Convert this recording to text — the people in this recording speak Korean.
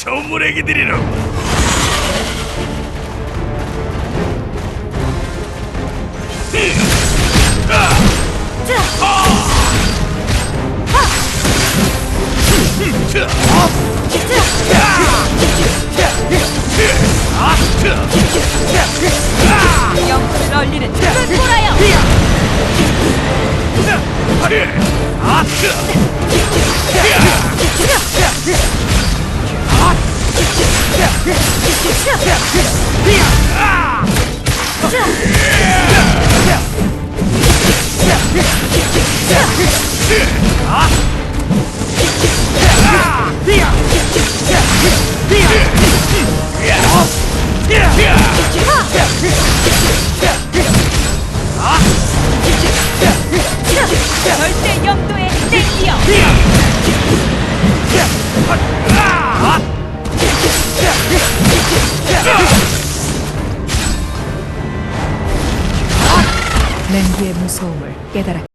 조물애기들이라고. 영혼을 얼리는 눈보라여 절대 영도 맹구의 무서움을 깨달았